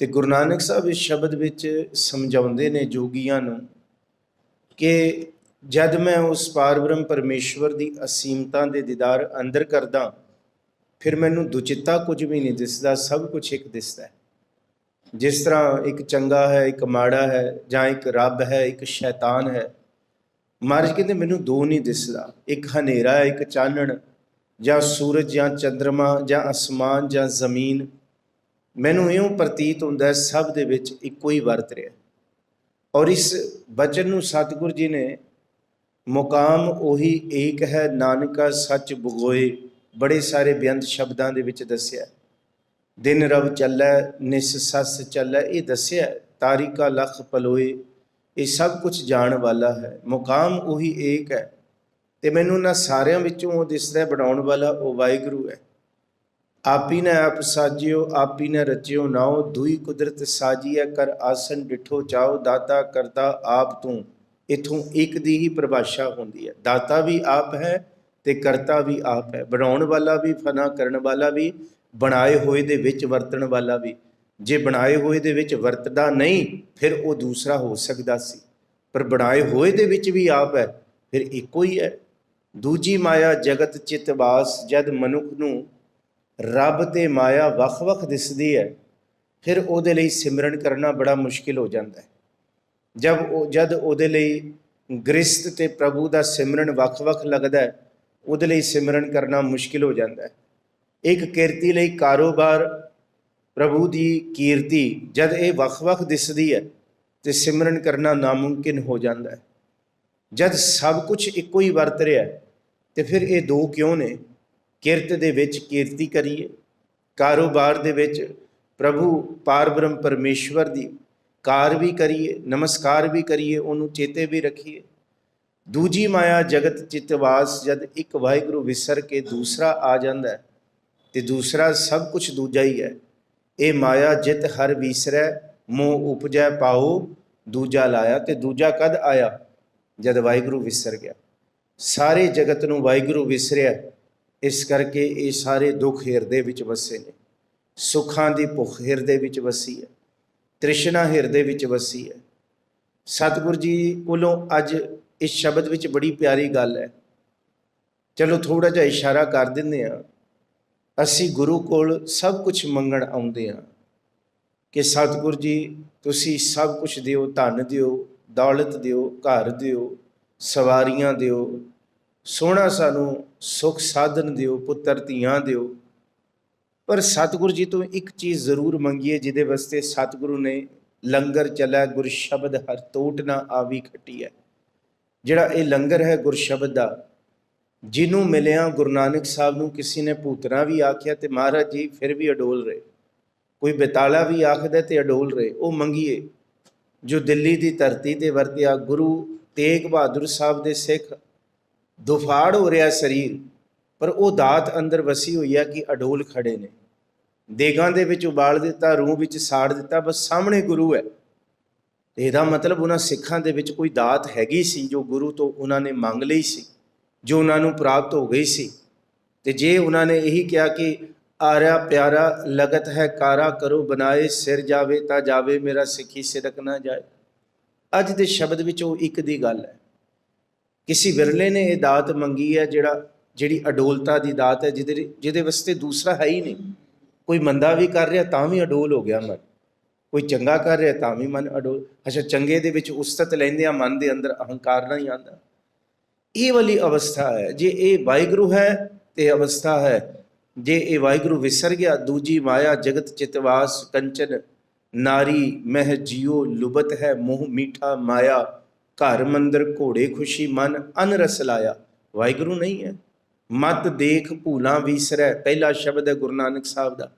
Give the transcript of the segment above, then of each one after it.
ਤੇ ਗੁਰੂ ਨਾਨਕ ਸਾਹਿਬ ਇਸ ਸ਼ਬਦ ਵਿੱਚ ਸਮਝਾਉਂਦੇ ਨੇ ਜੋਗੀਆਂ ਨੂੰ ਕਿ ਜਦ ਮੈਂ ਉਸ ਪਾਰਬ੍ਰਹਮ ਪਰਮੇਸ਼ਵਰ ਦੀ ਅਸੀਮਤਾ ਦੇ ਦੀਦਾਰ ਅੰਦਰ ਕਰਦਾ, ਫਿਰ ਮੈਨੂੰ ਦੁਚਿੱਤਾ ਕੁਝ ਵੀ ਨਹੀਂ ਦਿਸਦਾ, ਸਭ ਕੁਝ ਇੱਕ ਦਿਸਦਾ ਜਿਸ ਤਰ੍ਹਾਂ ਇੱਕ ਚੰਗਾ ਹੈ, ਇੱਕ ਮਾੜਾ ਹੈ, ਜਾਂ ਇੱਕ ਰੱਬ ਹੈ, ਇੱਕ ਸ਼ੈਤਾਨ ਹੈ, ਮਹਾਰਾਜ ਕਹਿੰਦੇ ਮੈਨੂੰ ਦੋ ਨਹੀਂ ਦਿਸਦਾ। ਇੱਕ ਹਨੇਰਾ ਹੈ, ਇੱਕ ਚਾਨਣ, ਜਾਂ ਸੂਰਜ, ਜਾਂ ਚੰ드ਰਮਾ ਜਾਂ ਅਸਮਾਨ, ਜਾਂ ਜ਼ਮੀਨ। ਮੈਨੂੰ ਇਉਂ ਪ੍ਰਤੀਤ ਹੁੰਦਾ ਸਭ ਦੇ ਵਿੱਚ ਇੱਕੋ ਹੀ ਵਰਤ ਰਿਹਾ ਔਰ ਇਸ ਬਚਨ ਨੂੰ ਸਤਿਗੁਰ ਜੀ ਨੇ ਮੁਕਾਮ ਉਹੀ ਏਕ ਹੈ, ਨਾਨਕਾ ਸੱਚ ਬਗੋਏ ਬੜੇ ਸਾਰੇ ਬੇਅੰਤ ਸ਼ਬਦਾਂ ਦੇ ਵਿੱਚ ਦੱਸਿਆ ਦਿਨ ਰਵ ਚੱਲੈ, ਨਿਸ ਸੱਸ ਚੱਲੈ, ਇਹ ਦੱਸਿਆ ਤਾਰਿਕਾ ਲਖ ਪਲੋਏ, ਇਹ ਸਭ ਕੁਝ ਜਾਣ ਵਾਲਾ ਹੈ, ਮੁਕਾਮ ਉਹੀ ਏਕ ਹੈ। ਤੇ ਮੈਨੂੰ ਨਾ ਸਾਰਿਆਂ ਵਿੱਚੋਂ ਉਹ ਦਿਸਦਾ ਬਣਾਉਣ ਵਾਲਾ ਉਹ ਵਾਹਿਗੁਰੂ ਹੈ। ਆਪੀ ਨੇ ਆਪ ਸਾਜਿਓ, ਆਪੀ ਨੇ ਰਚਿਓ ਨਾਉ, ਦੂਈ ਕੁਦਰਤ ਸਾਜੀਐ ਕਰ ਆਸਨ ਡਿਠੋ ਚਾਓ ਦਾਤਾ ਕਰਤਾ ਆਪ ਤੂੰ। ਇਥੋਂ ਇੱਕ ਦੀ ਹੀ ਪਰਿਭਾਸ਼ਾ ਹੁੰਦੀ ਹੈ ਦਾਤਾ ਵੀ ਆਪ ਹੈ ਤੇ ਕਰਤਾ ਵੀ ਆਪ ਹੈ। ਬਣਾਉਣ ਵਾਲਾ ਵੀ, ਫਨਾ ਕਰਨ ਵਾਲਾ ਵੀ, ਬਣਾਏ ਹੋਏ ਦੇ ਵਿੱਚ ਵਰਤਣ ਵਾਲਾ ਵੀ। ਜੇ ਬਣਾਏ ਹੋਏ ਦੇ ਵਿੱਚ ਵਰਤਦਾ ਨਹੀਂ, ਫਿਰ ਉਹ ਦੂਸਰਾ ਹੋ ਸਕਦਾ ਸੀ। ਪਰ ਬਣਾਏ ਹੋਏ ਦੇ ਵਿੱਚ ਵੀ ਆਪ ਹੈ, ਫਿਰ ਇੱਕੋ ਹੀ ਹੈ। ਦੂਜੀ ਮਾਇਆ ਜਗਤ ਚਿਤਵਾਸ ਜਦ ਮਨੁੱਖ ਨੂੰ ਰੱਬ ਤੇ ਮਾਇਆ ਵੱਖ-ਵੱਖ ਦਿਸਦੀ ਹੈ ਫਿਰ ਉਹਦੇ ਲਈ ਸਿਮਰਨ ਕਰਨਾ ਬੜਾ ਮੁਸ਼ਕਿਲ ਹੋ ਜਾਂਦਾ ਹੈ। ਜਦ ਉਹ ਜਦ ਉਹਦੇ ਲਈ ਗ੍ਰਸਤ ਤੇ ਪ੍ਰਭੂ ਦਾ ਸਿਮਰਨ ਵੱਖ-ਵੱਖ ਲੱਗਦਾ ਹੈ ਉਹਦੇ ਲਈ ਸਿਮਰਨ ਕਰਨਾ ਮੁਸ਼ਕਿਲ ਹੋ ਜਾਂਦਾ ਹੈ। ਇੱਕ ਕਿਰਤੀ ਲਈ ਕਾਰੋਬਾਰ ਪ੍ਰਭੂ ਦੀ ਕੀਰਤੀ ਜਦ ਇਹ ਵੱਖ-ਵੱਖ ਦਿਸਦੀ ਹੈ ਤੇ ਸਿਮਰਨ ਕਰਨਾ ਨਾਮੁਮਕਿਨ ਹੋ ਜਾਂਦਾ ਹੈ। ਜਦ ਸਭ ਕੁਝ ਇੱਕੋ ਹੀ ਵਰਤ ਰਿਹਾ ਹੈ, ਤੇ ਫਿਰ ਇਹ ਦੋ ਕਿਉਂ ਨੇ? ਕਿਰਤ ਦੇ ਵਿੱਚ ਕੀਰਤੀ ਕਰੀਏ, ਕਾਰੋਬਾਰ ਦੇ ਵਿੱਚ ਪ੍ਰਭੂ ਪਾਰਬ੍ਰਹਮ ਪਰਮੇਸ਼ਵਰ ਦੀ ਕਾਰ ਵੀ ਕਰੀਏ, ਨਮਸਕਾਰ ਵੀ ਕਰੀਏ, ਉਹਨੂੰ ਚੇਤੇ ਵੀ ਰੱਖੀਏ। ਦੂਜੀ ਮਾਇਆ ਜਗਤ ਚਿਤਵਾਸ ਜਦ ਇੱਕ ਵਾਹਿਗੁਰੂ ਵਿਸਰ ਕੇ ਦੂਸਰਾ ਆ ਜਾਂਦਾ ਹੈ ਤੇ ਦੂਸਰਾ ਸਭ ਕੁਝ ਦੂਜਾ ਹੀ ਹੈ। ਇਹ ਮਾਇਆ ਜਿਤ ਹਰ ਵਿਸਰੈ, ਮੋਹ ਉਪਜੈ ਪਾਉ ਦੂਜਾ ਲਾਇਆ ਤੇ ਦੂਜਾ ਕਦ ਆਇਆ? ਜਦ ਵਾਹਿਗੁਰੂ ਵਿਸਰ ਗਿਆ। ਸਾਰੇ ਜਗਤ ਨੂੰ ਵਾਹਿਗੁਰੂ ਵਿਸਰਿਆ। ਇਸ ਕਰਕੇ ਇਹ ਸਾਰੇ ਦੁੱਖ ਹਿਰਦੇ ਵਿੱਚ ਵਸੇ ਨੇ। ਸੁੱਖਾਂ ਦੀ ਭੁੱਖ ਹਿਰਦੇ ਵਿੱਚ ਵਸੀ ਹੈ, ਤ੍ਰਿਸ਼ਨਾ ਹਿਰਦੇ ਵਿੱਚ ਵਸੀ ਹੈ। ਸਤਿਗੁਰ ਜੀ ਕੋਲੋਂ ਅੱਜ ਇਸ ਸ਼ਬਦ ਵਿੱਚ ਬੜੀ ਪਿਆਰੀ ਗੱਲ ਹੈ। ਚਲੋ ਥੋੜਾ ਜਿਹਾ ਇਸ਼ਾਰਾ ਕਰ ਦਿੰਦੇ ਆ ਅਸੀਂ ਗੁਰੂ ਕੋਲ ਸਭ ਕੁਝ ਮੰਗਣ ਆਉਂਦੇ ਆ ਕਿ ਸਤਿਗੁਰ ਜੀ, ਤੁਸੀਂ ਸਭ ਕੁਝ ਦਿਓ, ਧਨ ਦਿਓ, ਦੌਲਤ ਦਿਓ, ਘਰ ਦਿਓ, ਸਵਾਰੀਆਂ ਦਿਓ ਸੋਹਣਾ ਸਾਨੂੰ ਸੁਖ ਸਾਧਨ ਦਿਓ, ਪੁੱਤਰ ਧੀਆਂ ਦਿਓ। ਪਰ ਸਤਿਗੁਰੂ ਜੀ ਤੋਂ ਇੱਕ ਚੀਜ਼ ਜ਼ਰੂਰ ਮੰਗੀਏ, ਜਿਹਦੇ ਵਾਸਤੇ ਸਤਿਗੁਰੂ ਨੇ ਲੰਗਰ ਚਲਾ, ਗੁਰ ਸ਼ਬਦ ਹਰ ਟੋਟ ਨਾ ਆਵੀ ਖੱਟੀ ਹੈ। ਜਿਹੜਾ ਇਹ ਲੰਗਰ ਹੈ ਗੁਰ ਸ਼ਬਦ ਦਾ, ਜਿਹਨੂੰ ਮਿਲਿਆ ਗੁਰੂ ਨਾਨਕ ਸਾਹਿਬ ਨੂੰ ਕਿਸੇ ਨੇ ਭੂਤਨਾ ਵੀ ਆਖਿਆ ਤੇ ਮਹਾਰਾਜ ਜੀ ਫਿਰ ਵੀ ਅਡੋਲ ਰਹੇ। ਕੋਈ ਬੇਤਾਲਾ ਵੀ ਆਖਦਾ ਤੇ ਅਡੋਲ ਰਹੇ। ਉਹ ਮੰਗੀਏ, ਜੋ ਦਿੱਲੀ ਦੀ ਧਰਤੀ ਤੇ ਵਰਤਿਆ ਗੁਰੂ ਤੇਗ ਬਹਾਦਰ ਸਾਹਿਬ ਦੇ ਸਿੱਖ ਦੁਫਾੜ ਹੋ ਰਿਹਾ ਸਰੀਰ, ਪਰ ਉਹ ਦਾਤ ਅੰਦਰ ਵਸੀ ਹੋਈ ਹੈ ਕਿ ਅਡੋਲ ਖੜੇ ਨੇ। ਦੇਗਾਂ ਦੇ ਵਿੱਚ ਉਬਾਲ ਦਿੱਤਾ, ਰੂਹ ਵਿੱਚ ਸਾੜ ਦਿੱਤਾ, ਬਸ ਸਾਹਮਣੇ ਗੁਰੂ ਹੈ। ਇਹਦਾ ਮਤਲਬ ਉਹਨਾਂ ਸਿੱਖਾਂ ਦੇ ਵਿੱਚ ਕੋਈ ਦਾਤ ਹੈਗੀ ਸੀ ਜੋ ਗੁਰੂ ਤੋਂ ਉਹਨਾਂ ਨੇ ਮੰਗ ਲਈ ਸੀ, ਜੋ ਉਹਨਾਂ ਨੂੰ ਪ੍ਰਾਪਤ ਹੋ ਗਈ ਸੀ। ਤੇ ਜੇ ਉਹਨਾਂ ਨੇ ਇਹੀ ਕਿਹਾ ਕਿ ਆਰਿਆ ਪਿਆਰਾ, ਲਗਤ ਹੈ ਕਾਰਾ ਕਰੋ, ਬਣਾਏ ਸਿਰ ਜਾਵੇ ਤਾਂ ਜਾਵੇ, ਮੇਰਾ ਸਿੱਖੀ ਸਿਰਕ ਨਾ ਜਾਏ। ਅੱਜ ਦੇ ਸ਼ਬਦ ਵਿੱਚ ਉਹ ਇੱਕ ਦੀ ਗੱਲ ਹੈ। ਕਿਸੇ ਵਿਰਲੇ ਨੇ ਇਹ ਦਾਤ ਮੰਗੀ ਹੈ ਜਿਹੜਾ ਜਿਹੜੀ ਅਡੋਲਤਾ ਦੀ ਦਾਤ ਹੈ ਜਿਹਦੇ ਜਿਹਦੇ ਵਾਸਤੇ ਦੂਸਰਾ ਹੈ ਹੀ ਨਹੀਂ ਕੋਈ ਮੰਦਾ ਵੀ ਕਰ ਰਿਹਾ ਤਾਂ ਵੀ ਅਡੋਲ ਹੋ ਗਿਆ ਮਨ ਕੋਈ ਚੰਗਾ ਕਰ ਰਿਹਾ ਤਾਂ ਵੀ ਮਨ ਅਡੋਲ ਅੱਛਾ ਚੰਗੇ ਦੇ ਵਿੱਚ ਉਸਤਤ ਲੈਂਦੇ ਆ ਮਨ ਦੇ ਅੰਦਰ ਅਹੰਕਾਰ ਨਹੀਂ ਆਉਂਦਾ ਇਹ ਵਾਲੀ ਅਵਸਥਾ ਹੈ ਜੇ ਇਹ ਵਾਹਿਗੁਰੂ ਹੈ ਤੇ ਅਵਸਥਾ ਹੈ ਜੇ ਇਹ ਵਾਹਿਗੁਰੂ ਵਿਸਰ ਗਿਆ ਦੂਜੀ ਮਾਇਆ ਜਗਤ ਚਿਤਵਾਸ ਕੰਚਨ ਨਾਰੀ ਮਹਿ ਜਿਉ ਲੁਬਤ ਹੈ ਮੋਹ ਮੀਠਾ ਮਾਇਆ ਘਰ ਮੰਦਰ ਘੋੜੇ ਖੁਸ਼ੀ ਮਨ ਅਨਰਸ ਲਾਇਆ। ਵਾਹਿਗੁਰੂ ਨਹੀਂ ਹੈ। ਮਤ ਦੇਖ ਭੂਲਾਂ ਵਿਸਰੈ, ਪਹਿਲਾ ਸ਼ਬਦ ਹੈ ਗੁਰੂ ਨਾਨਕ ਸਾਹਿਬ ਦਾ।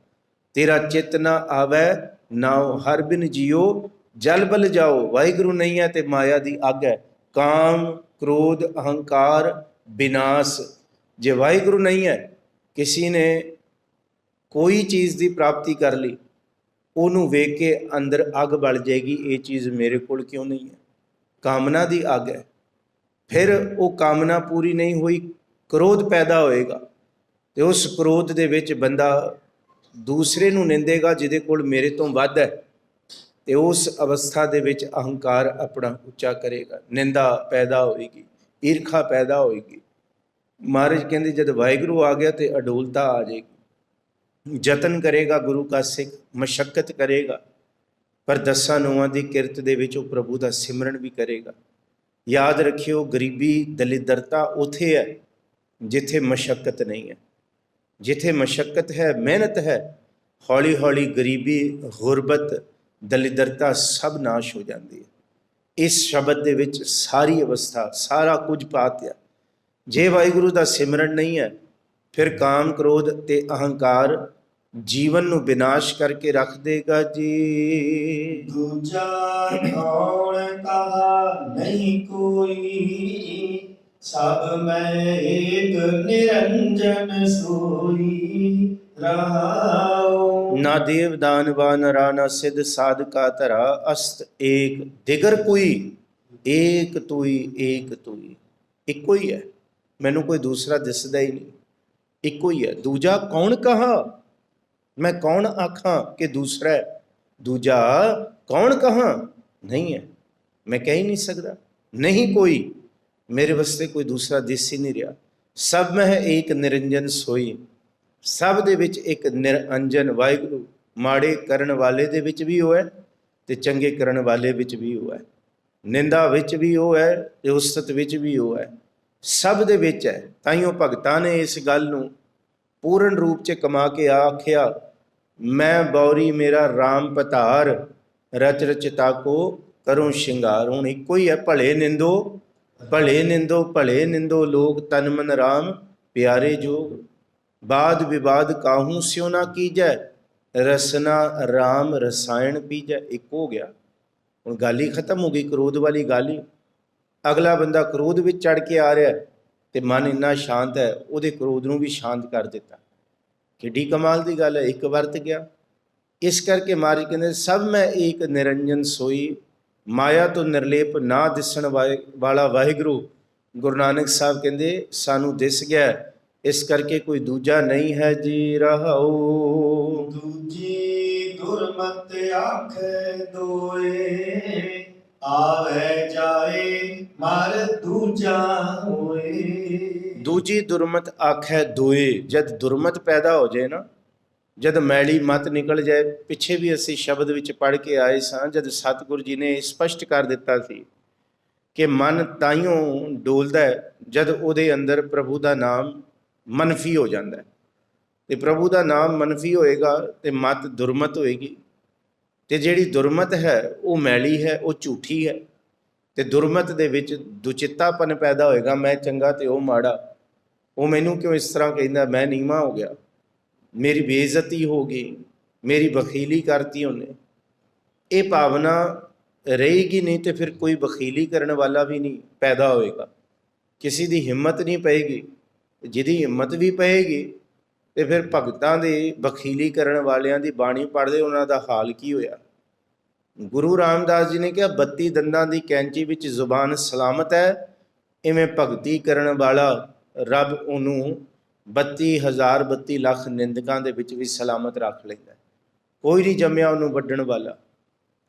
ਤੇਰਾ ਚਿਤ ਨਾ ਆਵੈ ਨਾਉ ਹਰ ਬਿਨ ਜਿਉ ਜਲ ਬਲ ਜਾਓ, ਵਾਹਿਗੁਰੂ ਨਹੀਂ ਹੈ ਤੇ ਮਾਇਆ ਦੀ ਅੱਗ ਹੈ। ਕਾਮ, ਕ੍ਰੋਧ, ਅਹੰਕਾਰ ਵਿਨਾਸ਼ ਜੇ ਵਾਹਿਗੁਰੂ ਨਹੀਂ ਹੈ, ਕਿਸੇ ਨੇ ਕੋਈ ਚੀਜ਼ ਦੀ ਪ੍ਰਾਪਤੀ ਕਰ ਲਈ, ਉਹਨੂੰ ਵੇਖ ਕੇ ਅੰਦਰ ਅੱਗ ਬਲ ਜਾਏਗੀ, ਇਹ ਚੀਜ਼ ਮੇਰੇ ਕੋਲ ਕਿਉਂ ਨਹੀਂ ਹੈ? ਕਾਮਨਾ ਦੀ ਅੱਗ ਹੈ। ਫਿਰ ਉਹ ਕਾਮਨਾ ਪੂਰੀ ਨਹੀਂ ਹੋਈ, ਕ੍ਰੋਧ ਪੈਦਾ ਹੋਏਗਾ ਤੇ ਉਸ ਕ੍ਰੋਧ ਦੇ ਵਿੱਚ ਬੰਦਾ ਦੂਸਰੇ ਨੂੰ ਨਿੰਦੇਗਾ ਜਿਹਦੇ ਕੋਲ ਮੇਰੇ ਤੋਂ ਵੱਧ ਹੈ ਤੇ ਉਸ ਅਵਸਥਾ ਦੇ ਵਿੱਚ ਅਹੰਕਾਰ ਆਪਣਾ ਉੱਚਾ ਕਰੇਗਾ। ਨਿੰਦਾ ਪੈਦਾ ਹੋਏਗੀ, ਈਰਖਾ ਪੈਦਾ ਹੋਏਗੀ। ਮਹਾਰਾਜ ਕਹਿੰਦੇ, ਜਦ ਵਾਹਿਗੁਰੂ ਆ ਗਿਆ ਤੇ ਅਡੋਲਤਾ ਆ ਜਾਏਗੀ। ਯਤਨ ਕਰੇਗਾ ਗੁਰੂ ਕਾ ਸਿੱਖ, ਮਸ਼ਕਤ ਕਰੇਗਾ। ਪਰ ਦਸਾਂ ਨੌਵਾਂ ਦੀ ਕਿਰਤ ਦੇ ਵਿੱਚ ਉਹ ਪ੍ਰਭੂ ਦਾ ਸਿਮਰਨ ਵੀ ਕਰੇਗਾ। ਯਾਦ ਰੱਖਿਓ, ਗਰੀਬੀ, ਦਲਿਦਰਤਾ ਉਥੇ ਹੈ ਜਿੱਥੇ ਮਸ਼ਕਤ ਨਹੀਂ ਹੈ। ਜਿੱਥੇ ਮਸ਼ਕਤ ਹੈ, ਮਿਹਨਤ ਹੈ ਹੌਲੀ ਹੌਲੀ ਗਰੀਬੀ, ਗੁਰਬਤ, ਦਲਿਦਰਤਾ ਸਭ ਨਾਸ਼ ਹੋ ਜਾਂਦੀ ਹੈ। ਇਸ ਸ਼ਬਦ ਦੇ ਵਿੱਚ ਸਾਰੀ ਅਵਸਥਾ, ਸਾਰਾ ਕੁਝ ਪਾਤਿਆ ਜੇ ਵਾਹਿਗੁਰੂ ਦਾ ਸਿਮਰਨ ਨਹੀਂ ਹੈ, ਫਿਰ ਕਾਮ ਕ੍ਰੋਧ ਤੇ ਅਹੰਕਾਰ ਜੀਵਨ ਨੂੰ ਵਿਨਾਸ਼ ਕਰਕੇ ਰੱਖ ਦੇਗਾ ਜੀ। ਦੂਜਾ ਕੌਣ ਕਹਾ ਨਹੀਂ ਕੋਈ। ਸਭ ਮੈਂ ਏਕ ਨਿਰੰਜਨ ਸੋਈ ਰਹਾਉ। ਨਾ ਦੇਵ ਦਾਨਵਾ ਨਰਾ ਨਾ ਸਿਧ ਸਾਧਕਾ ਧਰਾ ਅਸਤ ਏਕ ਦਿਗਰ ਕੋਈ ਏਕ ਤੁਈ ਏਕ ਤੁਈ। ਇੱਕੋ ਹੀ ਹੈ। ਮੈਨੂੰ ਕੋਈ ਦੂਸਰਾ ਦਿਸਦਾ ਹੀ ਨਹੀਂ। ਇੱਕੋ ਹੀ ਹੈ। ਦੂਜਾ ਕੌਣ ਕਹਾ? ਮੈਂ ਕੌਣ ਆਖਾਂ ਕਿ ਦੂਸਰਾ ਦੂਜਾ, ਕੌਣ ਕਹਾਂ? ਨਹੀਂ ਹੈ। ਮੈਂ ਕਹਿ ਹੀ ਨਹੀਂ ਸਕਦਾ। ਨਹੀਂ ਕੋਈ। ਮੇਰੇ ਵਾਸਤੇ ਕੋਈ ਦੂਸਰਾ ਦਿਸ ਹੀ ਨਹੀਂ ਰਿਹਾ। ਸਭ ਮੈਂ ਏਕ ਨਿਰੰਜਨ ਸੋਈ। ਸਭ ਦੇ ਵਿੱਚ ਇੱਕ ਨਿਰੰਜਨ ਵਾਹਿਗੁਰੂ। ਮਾੜੇ ਕਰਨ ਵਾਲੇ ਦੇ ਵਿੱਚ ਵੀ ਉਹ ਹੈ ਤੇ ਚੰਗੇ ਕਰਨ ਵਾਲੇ ਵਿੱਚ ਵੀ ਉਹ ਹੈ। ਨਿੰਦਾ ਵਿੱਚ ਵੀ ਉਹ ਹੈ ਤੇ ਉਸਤਤ ਵਿੱਚ ਵੀ ਉਹ ਹੈ। ਸਭ ਦੇ ਵਿੱਚ ਹੈ। ਤਾਈਓ ਭਗਤਾਂ ਨੇ ਇਸ ਗੱਲ ਨੂੰ ਪੂਰਨ ਰੂਪ ਚ ਕਮਾ ਕੇ ਆਖਿਆ। ਮੈਂ ਬੌਰੀ ਮੇਰਾ RAM ਪਤਾਰ, ਰਚ ਰਚਿਤਾ ਕੋ ਕਰੂੰ ਸ਼ਿੰਗਾਰ। ਹੁਣ ਇੱਕੋ ਹੀ ਹੈ, ਭਲੇ ਨਿੰਦੋ ਭਲੇ ਨਿੰਦੋ ਭਲੇ ਨਿੰਦੋ ਲੋਕ ਤਨ ਮਨ RAM ਪਿਆਰੇ ਜੋਗ। ਬਾਦ ਵਿਵਾਦ ਕਾਹੂ ਸਿਉ ਨਾ ਕੀਜੈ, ਰਸਨਾ RAM ਰਸਾਇਣ ਪੀਜੈ। ਇੱਕ ਹੋ ਗਿਆ। ਹੁਣ ਗੱਲ ਹੀ ਖਤਮ ਹੋ ਗਈ, ਕ੍ਰੋਧ ਵਾਲੀ ਗੱਲ ਹੀ। ਅਗਲਾ ਬੰਦਾ ਕ੍ਰੋਧ ਵਿੱਚ ਚੜ ਕੇ ਆ ਰਿਹਾ ਹੈ ਤੇ ਮਨ ਇੰਨਾ ਸ਼ਾਂਤ ਹੈ, ਉਹਦੇ ਕ੍ਰੋਧ ਨੂੰ ਵੀ ਸ਼ਾਂਤ ਕਰ ਦਿੱਤਾ। ਕਿੱਡੀ ਕਮਾਲ ਦੀ ਗੱਲ ਹੈ, ਇੱਕ ਵਰਤ ਗਿਆ। ਇਸ ਕਰਕੇ ਮਹਾਰਾਜ ਕਹਿੰਦੇ, ਸਭ ਮੈਂ ਏਕ ਨਿਰੰਜਨ ਸੋਈ, ਮਾਇਆ ਤੋਂ ਨਿਰਲੇਪ ਨਾ ਦਿਸਣ ਵਾਲਾ ਵਾਹਿਗੁਰੂ। ਗੁਰੂ ਨਾਨਕ ਸਾਹਿਬ ਕਹਿੰਦੇ, ਸਾਨੂੰ ਦਿਸ ਗਿਆ ਇਸ ਕਰਕੇ ਕੋਈ ਦੂਜਾ ਨਹੀਂ ਹੈ ਜੀ ਰਹਾਉ। ਦੂਜੀ ਦੁਰਮਤ ਆਖੇ ਦੋਏ, ਆਵੇ ਜਾਏ ਮਰ ਦੂਜਾ ਹੋਏ। ਦੂਜੀ ਦੁਰਮਤ ਆਖੈ ਦੋਏ ਜਦ ਦੁਰਮਤ ਪੈਦਾ ਹੋ ਜਾਏ ਨਾ, ਜਦ ਮੈਲੀ ਮਤ ਨਿਕਲ ਜਾਏ, ਪਿੱਛੇ ਵੀ ਅਸੀਂ ਸ਼ਬਦ ਵਿੱਚ ਪੜ੍ਹ ਕੇ ਆਏ ਸਾਂ, ਜਦ ਸਤਿਗੁਰੂ ਜੀ ਨੇ ਸਪਸ਼ਟ ਕਰ ਦਿੱਤਾ ਸੀ ਕਿ ਮਨ ਤਾਈਓ ਡੋਲਦਾ ਹੈ, ਜਦ ਉਹਦੇ ਅੰਦਰ ਪ੍ਰਭੂ ਦਾ ਨਾਮ ਮਨਫੀ ਹੋ ਜਾਂਦਾ ਹੈ। ਤੇ ਪ੍ਰਭੂ ਦਾ ਨਾਮ ਮਨਫੀ ਹੋਏਗਾ ਤੇ ਮਤ ਦੁਰਮਤ ਹੋਏਗੀ। ਤੇ ਜਿਹੜੀ ਦੁਰਮਤ ਹੈ, ਉਹ ਮੈਲੀ ਹੈ, ਉਹ ਝੂਠੀ ਹੈ। ਤੇ ਦੁਰਮਤ ਦੇ ਵਿੱਚ ਦੁਚਿੱਤਾਪਨ ਪੈਦਾ ਹੋਏਗਾ, ਮੈਂ ਚੰਗਾ ਤੇ ਉਹ ਮਾੜਾ। ਉਹ ਮੈਨੂੰ ਕਿਉਂ ਇਸ ਤਰ੍ਹਾਂ ਕਹਿੰਦਾ, ਮੈਂ ਨੀਵਾਂ ਹੋ ਗਿਆ। ਮੇਰੀ ਬੇਇੱਜ਼ਤੀ ਹੋ ਗਈ। ਮੇਰੀ ਬਖੀਲੀ ਕਰਤੀ ਉਹਨੇ। ਇਹ ਭਾਵਨਾ ਰਹੇਗੀ ਨਹੀਂ ਤੇ ਫਿਰ ਕੋਈ ਬਖੀਲੀ ਕਰਨ ਵਾਲਾ ਵੀ ਨਹੀਂ ਪੈਦਾ ਹੋਏਗਾ। ਕਿਸੇ ਦੀ ਹਿੰਮਤ ਨਹੀਂ ਪਏਗੀ। ਜਿਹਦੀ ਹਿੰਮਤ ਵੀ ਪਏਗੀ, ਤੇ ਫਿਰ ਭਗਤਾਂ ਦੇ ਬਖੀਲੀ ਕਰਨ ਵਾਲਿਆਂ ਦੀ ਬਾਣੀ ਪੜ੍ਹਦੇ ਉਹਨਾਂ ਦਾ ਹਾਲ ਕੀ ਹੋਇਆ? ਗੁਰੂ ਰਾਮਦਾਸ ਜੀ ਨੇ ਕਿਹਾ 32 ਦੰਦਾਂ ਦੀ ਕੈਂਚੀ ਵਿੱਚ ਜ਼ੁਬਾਨ ਸਲਾਮਤ ਹੈ। ਇਵੇਂ ਭਗਤੀ ਕਰਨ ਵਾਲਾ ਰੱਬ ਉਹਨੂੰ 32000 32 ਲੱਖ ਨਿੰਦਕਾਂ ਦੇ ਵਿੱਚ ਵੀ ਸਲਾਮਤ ਰੱਖ ਲੈਂਦਾ ਕੋਈ ਨਹੀਂ ਜੰਮਿਆ ਉਹਨੂੰ ਵੱਢਣ ਵਾਲਾ,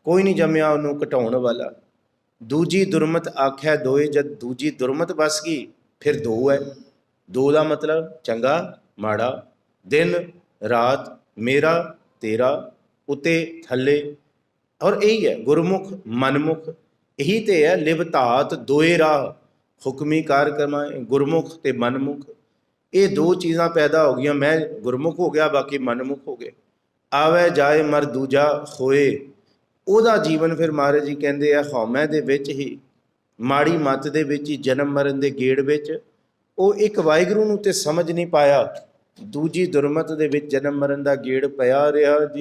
ਕੋਈ ਨਹੀਂ ਜੰਮਿਆ ਉਹਨੂੰ ਘਟਾਉਣ ਵਾਲਾ। ਦੂਜੀ ਦੁਰਮਤ ਆਖਿਆ ਦੋਏ, ਜਦ ਦੂਜੀ ਦੁਰਮਤ ਬਸ ਗਈ, ਫਿਰ ਦੋ ਹੈ। ਦੋ ਦਾ ਮਤਲਬ ਚੰਗਾ, ਮਾੜਾ। ਦਿਨ, ਰਾਤ, ਮੇਰਾ, ਤੇਰਾ, ਉਤੇ, ਥੱਲੇ। ਔਰ ਇਹੀ ਹੈ, ਗੁਰਮੁਖ, ਮਨਮੁਖ। ਇਹੀ ਤੇ ਹੈ, ਲਿਵਤਾਤ ਦੋਏ ਰਾਹ। ਹੁਕਮੀ ਕਾਰ ਗੁਰਮੁਖ ਤੇ ਮਨਮੁਖ, ਇਹ ਦੋ ਚੀਜ਼ਾਂ ਪੈਦਾ ਹੋ ਗਈਆਂ। ਮੈਂ ਗੁਰਮੁਖ ਹੋ ਗਿਆ, ਬਾਕੀ ਮਨਮੁਖ ਹੋ ਗਏ। ਆਵੇ ਜਾਏ ਮਰ ਦੂਜਾ ਹੋਏ ਉਹਦਾ ਜੀਵਨ ਫਿਰ ਮਹਾਰਾਜ ਜੀ ਕਹਿੰਦੇ ਆ, ਹਉਮੈ ਦੇ ਵਿੱਚ ਹੀ, ਮਾੜੀ ਮੱਤ ਦੇ ਵਿੱਚ ਹੀ, ਜਨਮ ਮਰਨ ਦੇ ਗੇੜ ਵਿੱਚ। ਉਹ ਇੱਕ ਵਾਹਿਗੁਰੂ ਨੂੰ ਤੇ ਸਮਝ ਨਹੀਂ ਪਾਇਆ। ਦੂਜੀ ਦੁਰਮਤ ਦੇ ਵਿੱਚ ਜਨਮ ਮਰਨ ਦਾ ਗੇੜ ਪਿਆ ਰਿਹਾ ਜੀ।